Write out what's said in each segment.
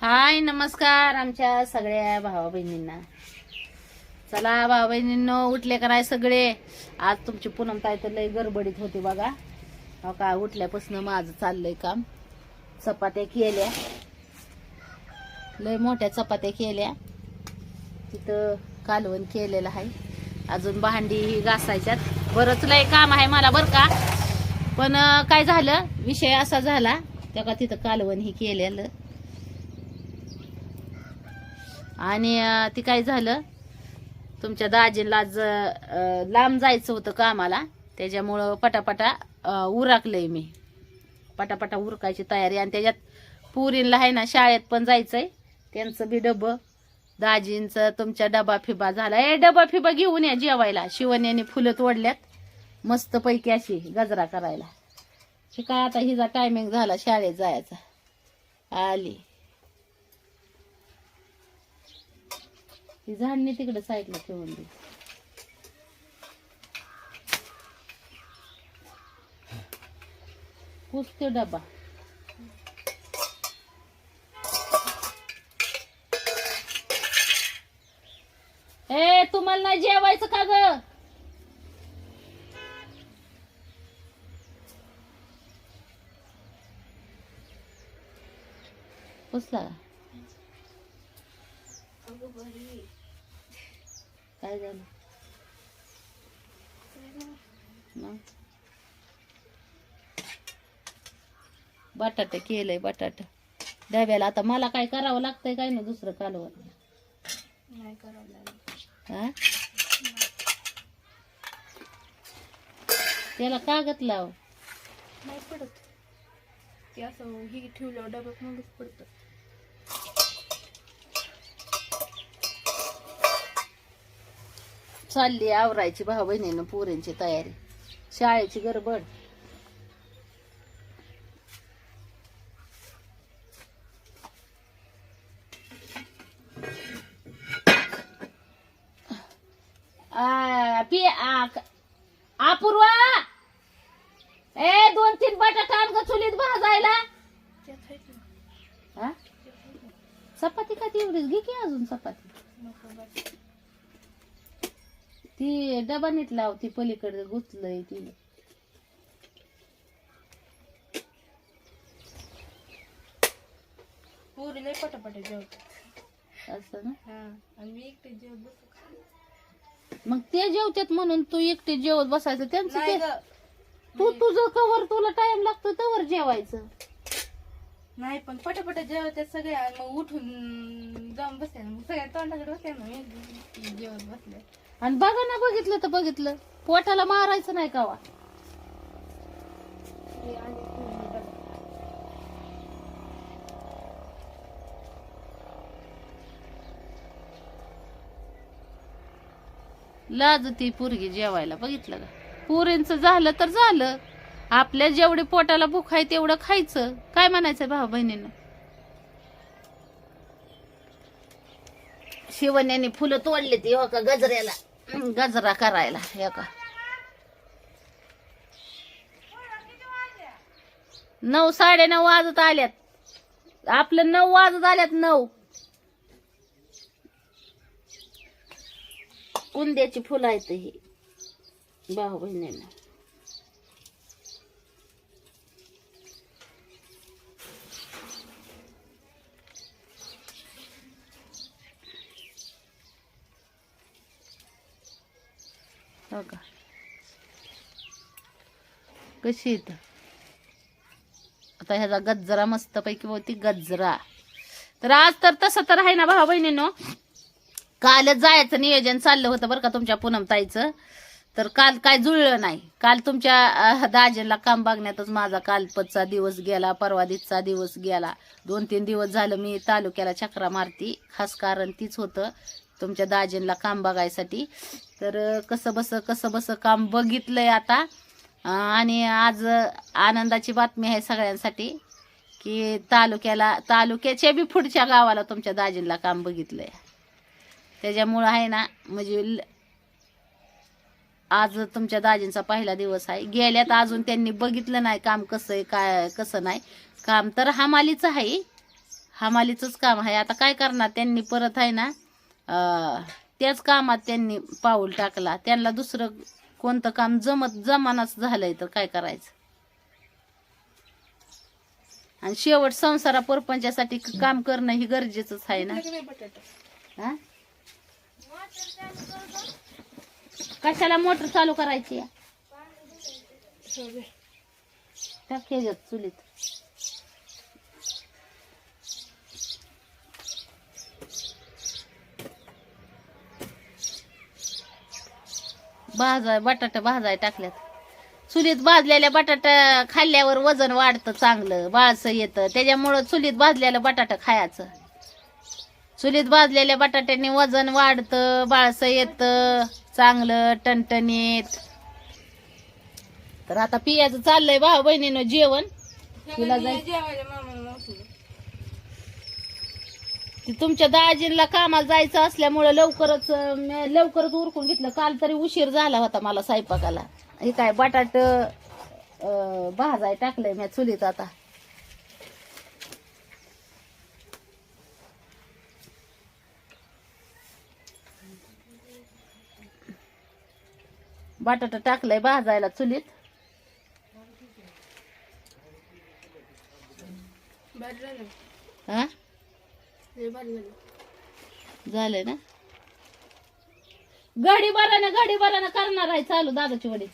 हाय नमस्कार आमच्या सगळ्या भावा बहिणींना चला भावा बहिणींनो उठले का नाही सगळे? आज तुमची पूनम ताई तर लय गडबडीत होती बघा. हो का उठल्यापासून माझं चाललंय काम. चपात्या केल्या. लय मोठ्या चपात्या केल्या. तिथं कालवण केलेलं आहे. अजून भांडी घासायच्यात. बरंच लय काम आहे मला बरं का. पण काय झालं? विषय असा झाला. त्या का तिथं कालवण ही केलेलं. आणि ती काय झालं? तुमच्या दाजीला आज लांब जायचं होतं कामाला. त्याच्यामुळं पटापटा उराकलंय मी. पटापटा उरकायची तयारी. आणि त्याच्यात पुरीला आहे ना शाळेत पण जायचंय. त्यांचं बी डबं. दाजींचं तुमच्या डबा फिबा झाला. ए डबा फिबा घेऊन या जेवायला. शिवण्याने फुलं तोडल्यात. मस्त पैकी अशी गजरा करायला. हे काय आता हिचा टायमिंग झाला शाळेत जायचा. आली. ही झाडणी तिकडे साईडला ठेवून दे. पुसतो डबा. ए तुम्हाला नाही जेवायचं का ग? पुसला का? काय झालं? मग बटाटे केलंय बटाट. डब्याला आता मला काय करावं लागतंय काय ना दुसरं कालवण? नाही करावं लागेल. हा? त्याला कागद लाव? नाही पडत. ते असं ही ठेवलं डब्यात मगच पडतं. चालली आवरायची भाऊ बहिणीनं पोरींची तयारी. शाळेची गडबड. आ, पी आ, क- अपूर्वा! ए दोन तीन बटाटा आण चुलीत भाजायला. चपाती का ती एवढीच घे की अजून चपाती. ती डबा नीट लाव ती पलीकडे गुतलंय ती. पोरी लय पटापट जेवतात. असं ना? हा आणि मी एकटे जेवत बसू मग ते जेवतात म्हणून तू एकटे जेवत बसायचं. त्यांचं नाही ते ग. तू तुझं कवर तुला टाइम लागतो तवर जेवायचं. नाही पण पटापट जेवतात सगळे. आणि मग उठून जाऊन बसते. मग सगळ्या तोंडाकडे बसते ना मी. जेवत बसले. आणि बघा ना बघितलं तर बघितलं. पोटाला मारायचं नाही कावा. लाज ती पोरगी जेवायला बघितलं का? पुरींच झालं तर झालं. आपल्या जेवढे पोटाला भूक आहे तेवढं खायचं. काय म्हणायचं भाऊ बहिणीनं? शिवण्याने फुलं तोडली ती हो का गजऱ्याला. गजरा करायला हे का. नऊ साडे नऊ वाजत आल्यात. आपलं नऊ वाजत आल्यात नऊ. उंद्याची फुलं आहेत ही भाऊ बहिणींना. हो का? कशी येत आता ह्याचा गजरा मस्त पैकी होती गजरा. तर आज तर तसं तर आहे ना भाऊ बहिणीनो? कालच जायचं नियोजन चाललं होतं बरं का तुमच्या पुनमताईचं. तर काल काय जुळलं नाही. काल तुमच्या दाजेला काम बघण्यातच माझा कालपतचा दिवस गेला परवा दिवस गेला. दोन तीन दिवस झालं मी तालुक्याला चक्रा मारती. खास कारण तीच होतं. तुमच्या दाजींला काम बघायसाठी. तर कसं बसं कसं बसं काम बघितलंय आता. आणि आज आनंदाची बातमी आहे सगळ्यांसाठी की तालुक्याला तालुक्याच्या बी पुढच्या गावाला तुमच्या दाजींला काम बघितलंय. त्याच्यामुळं आहे ना म्हणजे ल- आज तुमच्या दाजींचा पहिला दिवस आहे. गेल्यात अजून त्यांनी बघितलं नाही काम कसं आहे काय कसं नाही. काम तर हमालीचं आहे. हमालीचंच काम आहे. आता काय करणार? त्यांनी परत आहे ना त्याच कामात त्यांनी पाऊल टाकला. त्यांना दुसरं कोणतं काम जमत जमानाच झालंय तर काय करायचं? आणि शेवट संसारा परपंचासाठी काम करणं ही गरजेचंच आहे ना? कशाला मोटर चालू करायची? चुलीत. भाजाय बटाटा भाजाय टाकल्यात. चुलीत भाजलेल्या बटाटा खाल्ल्यावर वजन वाढतं चांगलं बाळसं येतं. त्याच्यामुळं चुलीत भाजलेलं बटाटा खायचं. चुलीत भाजलेल्या बटाट्याने वजन वाढतं बाळसं येतं चांगलं टणटणीत. तर आता पियाचं चाललंय भाऊ बहिणीनं जेवण. तिला जाय-. ती तुमच्या दाजींला कामाला जायचं असल्यामुळं लवकरच म्या लवकरच उरकून घेतलं. काल तरी उशीर झाला होता मला स्वयंपाकाला. हे काय बटाट भाजाय टाकलंय मी चुलीत आता. बटाटा टाकलंय भाजायला चुलीत भारी झालं. हा लय भारी झालं. झालंय ना? गाडी बरानं गाडी बरानं करणार आहे चालू दादाची वडी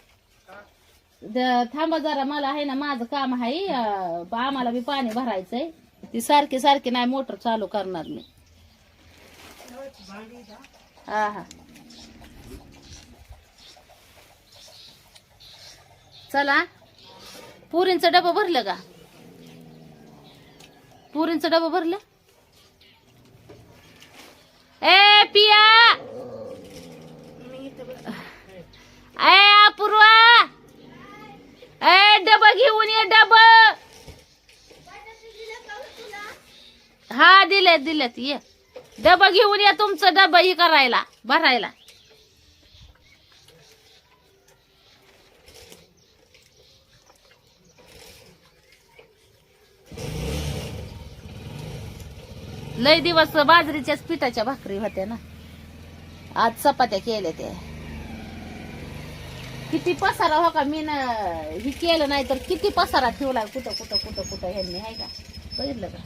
द- थांबा जरा मला आहे ना माझं काम आहे बा- आम्हाला बी पाणी भरायचंय. ती सारखी सारखी नाही मोटर चालू करणार मी. हा हा. चला. पुरींचं डबं भरलं का? पुरींचं डबं भरलं? ए पिया! ए अपूर्वा! ए डब घेऊन ये डब! हा दिलेत दिलेत ये. डब घेऊन ये तुमचं डब ही करायला भरायला. लय दिवस बाजरीच्याच पिठाच्या भाकरी होत्या ना. आज चपात्या केल्या त्या. किती पसारा हो का मी ना हे केलं नाही तर किती पसारा ठेवला? कुठं कुठं कुठं कुठं ह्यांनी आहे का? बघितलं का?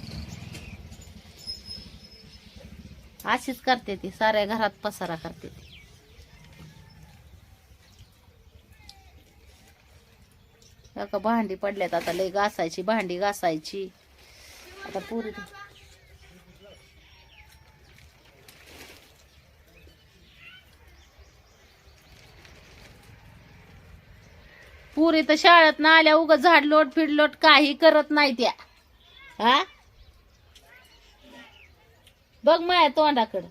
अशीच करते ती साऱ्या घरात पसारा करते ती. का भांडी पडल्यात आता लय घासायची भांडी घासायची. आता पुरी पुरी तर शाळेत ना आल्या उग झाडलोट फिडलोट काही करत नाही त्या. हा? बघ माया तोंडाकडं.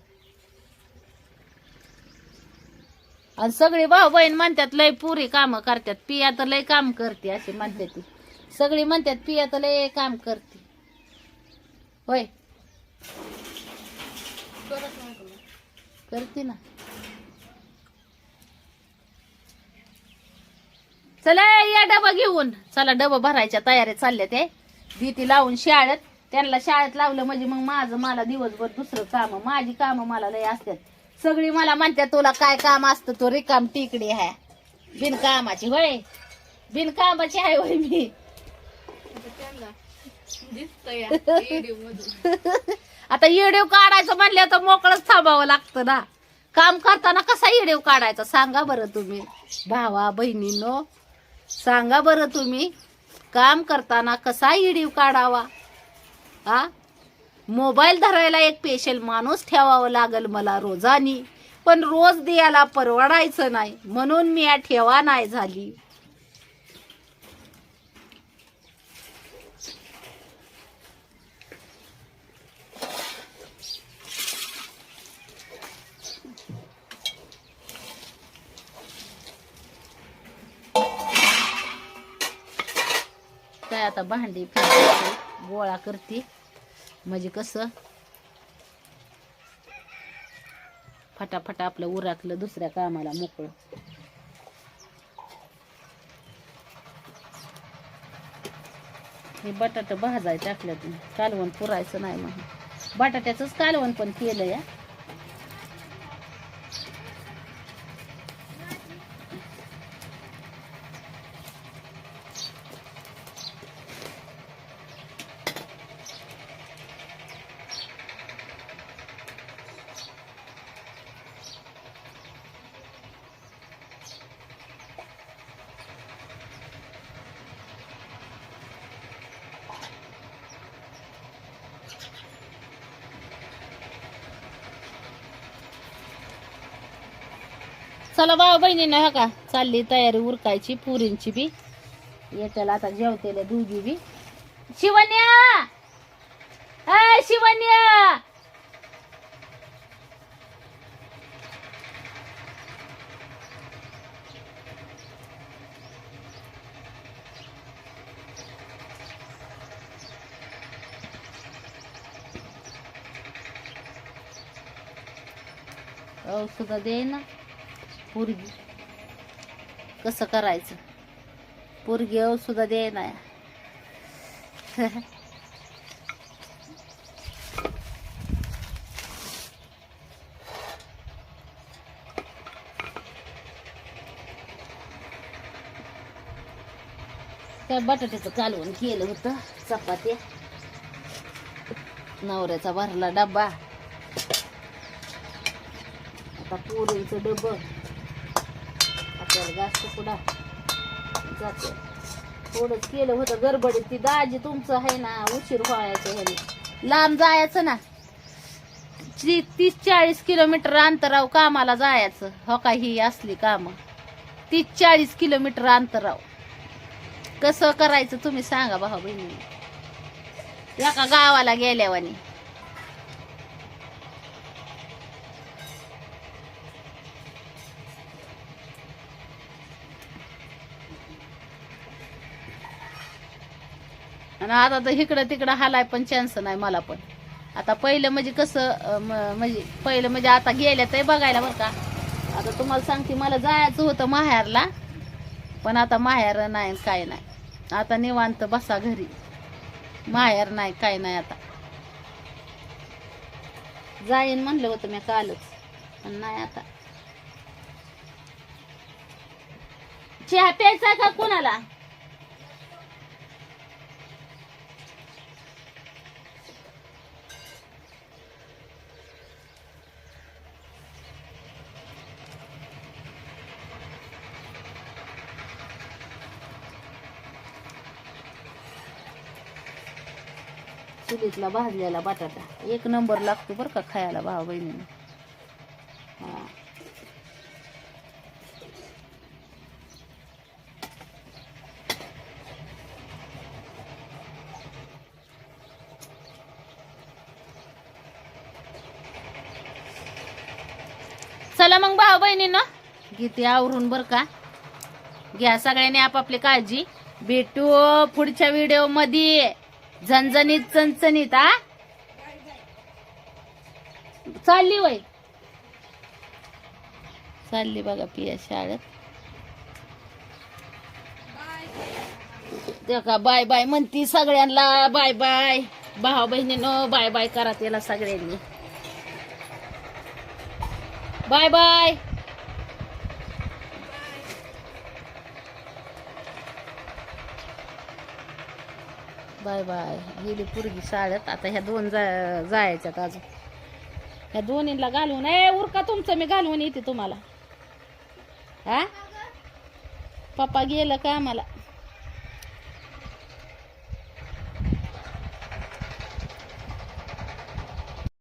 आणि सगळी भाऊ बहीण म्हणतात लय पुरी काम करतात पिया तर लय काम करते अशी म्हणते ती. सगळी म्हणतात पिया तर लय काम करते. होय. करते ना. चला या डबा घेऊन. चला डबा भरायच्या तयारी चालल्या ते. भीती लावून शाळेत. त्यांना शाळेत लावलं म्हणजे मग माझं मला दिवसभर दुसरं काम. माझी काम मला लय असतात. सगळी मला म्हणतात तुला काय काम असतं? तो रिकाम टिकडी आहे. बिनकामाची होय. बिनकामाची आहे होय मी. आता आता येडीव काढायचं म्हणलं तर मोकळच थांबावं लागतं ना. काम करताना कसा येडीव काढायचा? सांगा बरं तुम्ही. भावा बहिणीनो सांगा बरं तुम्ही काम करताना कसा इडीव काढावा? हा मोबाईल धरायला एक पेशल माणूस ठेवावं लागल मला रोजानी पण रोज द्यायला परवडायचं नाही म्हणून मी या ठेवा नाही झाली. काय आता भांडी गोळा करते. म्हणजे कसं? फटाफट आपलं उराकलं दुसऱ्या कामाला मोकळं. हे बटाट भाजाय टाकल्यात. कालवण पुरायचं नाही म्हणून. बटाट्याचंच कालवण पण केलं या चला भाऊ बहिणीनं हो का? चालली तयारी उरकायची पुरींची बी. याच्याला आता जेवतेल्या दोघी बी. शिवन्या अय शिवन्या औषध दे ना. पोरगी. कसं करायचं? पोरगी सुद्धा दे ना त्या बटाट्याचं कालवण केलं होतं चपात्या. नवऱ्याचा भरला डब्बा. आता पोरीचं डबं आपल्याला जास्त पुढा जातो. थोडंच केलं होतं गडबडीत. ती दाजी तुमचं आहे ना उशीर व्हायचं ह्याने लांब जायचं ना. ती- तीस चाळीस किलोमीटर अंतराव कामाला जायचं. हो का ही असली काम. तीस चाळीस किलोमीटर अंतराव कसं करायचं तुम्ही सांगा भाऊ बहिणी एका गावाला गेल्यावानी. आणि आता तर इकडं तिकडं हालाय पण चान्स नाही मला पण. आता पहिलं म्हणजे कसं म्हणजे पहिलं म्हणजे आता गेल्या तर बघायला बरं का. आता तुम्हाला सांगते मला जायचं होतं माहेरला पण आता माहेर नाही काय नाही. आता निवांत बसा घरी. माहेर नाही काय नाही आता. जाईन म्हणलं होतं मी कालच पण नाही आता. चहा प्यायचा का कोणाला? चुलीतला भाजलेला बटाटा. एक नंबर लागतो बरं का खायला भाव बहिणीने. चला मग भाऊ बहिणीनं. घेते आवरून बर का. घ्या सगळ्यांनी आपापली काळजी. भेटू पुढच्या व्हिडिओमध्ये. झणझणीत चणचणीत आ चालली वय. चालली बघा पिया शाळेत. ते का बाय बाय म्हणती सगळ्यांना बाय बाय. भाऊ बहिणीनो बाय बाय करा त्याला सगळ्यांनी. Bye bye. Bye bye. गेली पोरगी शाळेत. आता ह्या दोन जा जायच्यात अजून. ह्या दोन्हीला घालून ए उरका तुमचं मी घालवून येते तुम्हाला. हा? पप्पा गेलं का आम्हाला?